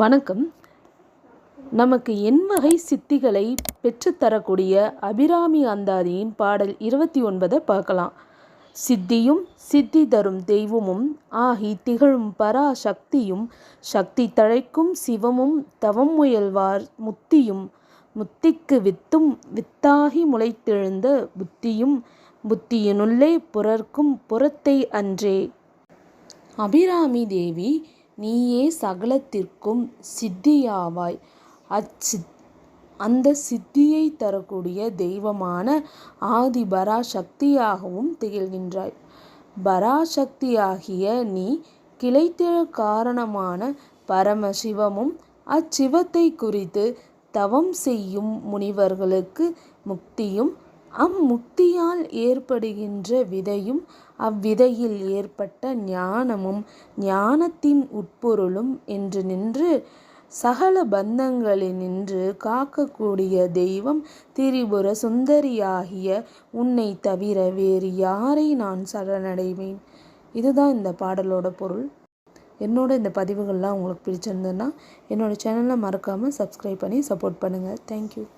வணக்கம். நமக்கு எண்வகை சித்திகளை பெற்றுத்தரக்கூடிய அபிராமி அந்தாதியின் பாடல் இருபத்தி ஒன்பதை பார்க்கலாம். சித்தியும் சித்தி தரும் தெய்வமும் ஆகி திகழும் பராசக்தியும் சக்தி தழைக்கும் சிவமும் தவம் முயல்வார் முத்தியும். முத்திக்கு வித்தும் வித்தாகி முளைத்தெழுந்த புத்தியும் புத்தியினுள்ளே புரர்க்கும் புறத்தை அன்றே. அபிராமி தேவி நீயே சகலத்திற்கும் சித்தியாவாய். அச்சித் அந்த சித்தியை தரக்கூடிய தெய்வமான ஆதி பராசக்தியாகவும் திகழ்கின்றாய். பராசக்தியாகிய நீ கிளைத்திழ காரணமான பரமசிவமும் அச்சிவத்தை குறித்து தவம் செய்யும் முனிவர்களுக்கு முக்தியும் அம்முக்தியால் ஏற்படுகின்ற விதையும் அவ்விதையில் ஏற்பட்ட ஞானமும் ஞானத்தின் உட்பொருளும் என்று நின்று சகல பந்தங்களினின்று காக்கக்கூடிய தெய்வம் திரிபுர சுந்தரியாகிய உன்னை தவிர வேறு யாரை நான் சரணடைவேன்? இதுதான் இந்த பாடலோட பொருள். என்னோட இந்த பதிவுகள்லாம் உங்களுக்கு பிடிச்சிருந்ததுன்னா என்னோடய சேனலை மறக்காமல் சப்ஸ்கிரைப் பண்ணி சப்போர்ட் பண்ணுங்கள் தேங்க்யூ